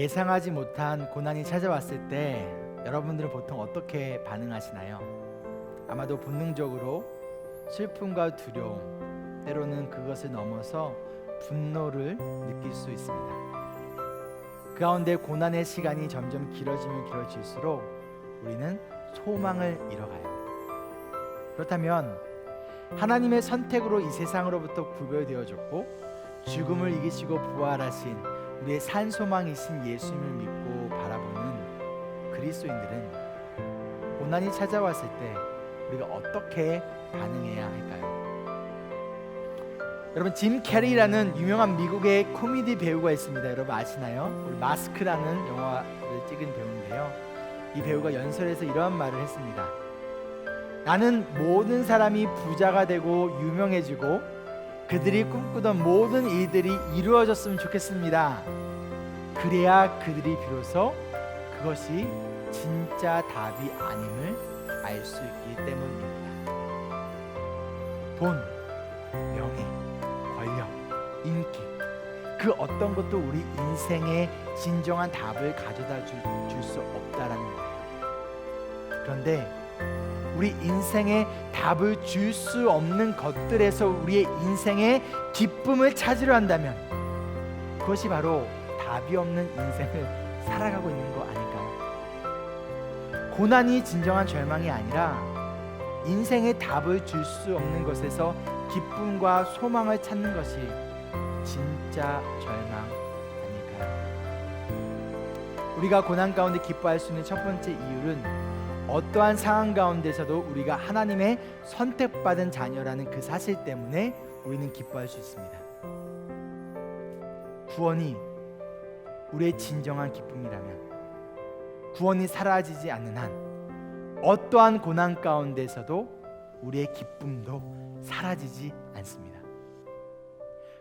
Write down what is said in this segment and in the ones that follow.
예상하지 못한 고난이 찾아왔을 때 여러분들은 보통 어떻게 반응하시나요? 아마도 본능적으로 슬픔과 두려움, 때로는 그것을 넘어서 분노를 느낄 수 있습니다. 그 가운데 고난의 시간이 점점 길어지면 길어질수록 우리는 소망을 잃어가요. 그렇다면 하나님의 선택으로 이 세상으로부터 구별되어졌고 죽음을 이기시고 부활하신 우리의 산 소망이신 예수님을 믿고 바라보는 그리스도인들은 고난이 찾아왔을 때 우리가 어떻게 반응해야 할까요? 여러분 짐 캐리라는 유명한 미국의 코미디 배우가 있습니다. 여러분 아시나요? 우리 마스크라는 영화를 찍은 배우인데요. 이 배우가 연설에서 이러한 말을 했습니다. 나는 모든 사람이 부자가 되고 유명해지고 그들이 꿈꾸던 모든 일들이 이루어졌으면 좋겠습니다. 그래야 그들이 비로소 그것이 진짜 답이 아님을 알 수 있기 때문입니다. 돈, 명예, 권력, 인기 그 어떤 것도 우리 인생의 진정한 답을 가져다 줄 수 없다라는 거예요. 그런데 우리 인생의 답을 줄 수 없는 것들에서 우리의 인생의 기쁨을 찾으려 한다면 그것이 바로 답이 없는 인생을 살아가고 있는 거 아닐까요? 고난이 진정한 절망이 아니라 인생의 답을 줄 수 없는 것에서 기쁨과 소망을 찾는 것이 진짜 절망 아닐까요? 우리가 고난 가운데 기뻐할 수 있는 첫 번째 이유는 어떠한 상황 가운데서도 우리가 하나님의 선택받은 자녀라는 그 사실 때문에 우리는 기뻐할 수 있습니다. 구원이 우리의 진정한 기쁨이라면 구원이 사라지지 않는 한 어떠한 고난 가운데서도 우리의 기쁨도 사라지지 않습니다.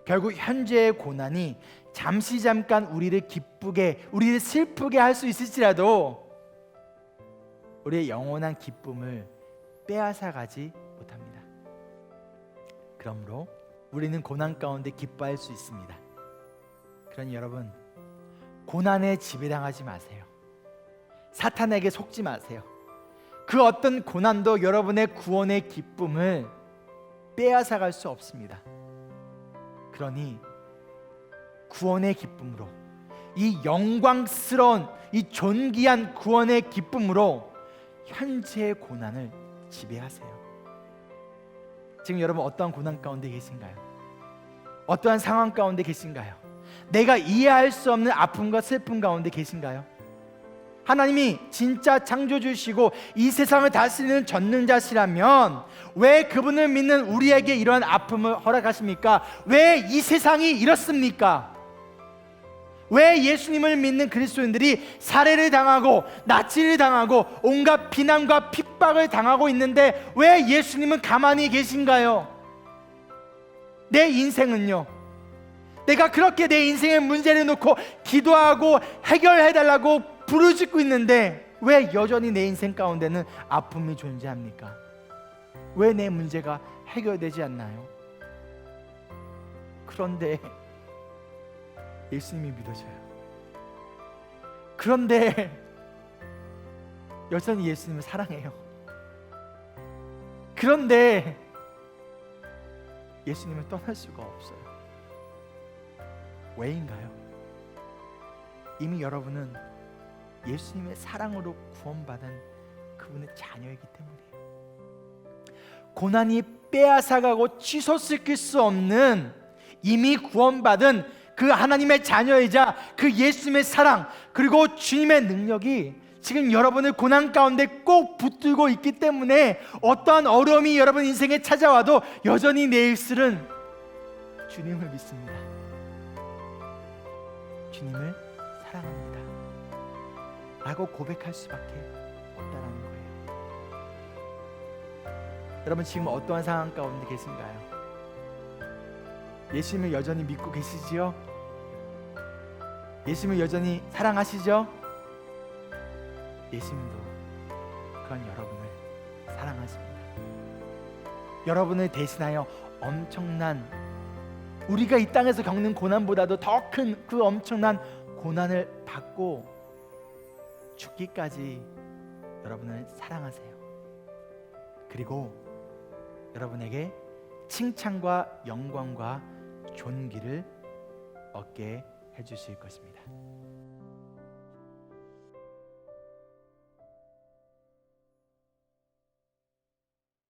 결국 현재의 고난이 잠시 잠깐 우리를 기쁘게 우리를 슬프게 할 수 있을지라도 우리의 영원한 기쁨을 빼앗아 가지 못합니다. 그러므로 우리는 고난 가운데 기뻐할 수 있습니다. 그러니 여러분 고난에 지배당하지 마세요. 사탄에게 속지 마세요. 그 어떤 고난도 여러분의 구원의 기쁨을 빼앗아 갈 수 없습니다. 그러니 구원의 기쁨으로 이 영광스러운 이 존귀한 구원의 기쁨으로 현재의 고난을 지배하세요. 지금 여러분 어떠한 고난 가운데 계신가요? 어떠한 상황 가운데 계신가요? 내가 이해할 수 없는 아픔과 슬픔 가운데 계신가요? 하나님이 진짜 창조주시고 이 세상을 다스리는 전능자시라면 왜 그분을 믿는 우리에게 이러한 아픔을 허락하십니까? 왜 이 세상이 이렇습니까? 왜 예수님을 믿는 그리스도인들이 살해를 당하고 나치를 당하고 온갖 비난과 핍박을 당하고 있는데 왜 예수님은 가만히 계신가요? 내 인생은요. 내가 그렇게 내 인생의 문제를 놓고 기도하고 해결해 달라고 부르짖고 있는데 왜 여전히 내 인생 가운데는 아픔이 존재합니까? 왜 내 문제가 해결되지 않나요? 그런데 예수님이 믿어져요. 그런데 여전히 예수님을 사랑해요. 그런데 예수님을 떠날 수가 없어요. 왜인가요? 이미 여러분은 예수님의 사랑으로 구원받은 그분의 자녀이기 때문이에요. 고난이 빼앗아가고 취소시킬 수 없는 이미 구원받은 그 하나님의 자녀이자 그 예수님의 사랑 그리고 주님의 능력이 지금 여러분을 고난 가운데 꼭 붙들고 있기 때문에 어떠한 어려움이 여러분 인생에 찾아와도 여전히 내 입술은 주님을 믿습니다. 주님을 사랑합니다. 라고 고백할 수밖에 없다라는 거예요. 여러분 지금 어떠한 상황 가운데 계신가요? 예수님을 여전히 믿고 계시지요? 예수님을 여전히 사랑하시죠? 예수님도 그런 여러분을 사랑하십니다. 여러분을 대신하여 엄청난 우리가 이 땅에서 겪는 고난보다도 더 큰 그 엄청난 고난을 받고 죽기까지 여러분을 사랑하세요. 그리고 여러분에게 칭찬과 영광과 존귀를 얻게 해주실 것입니다.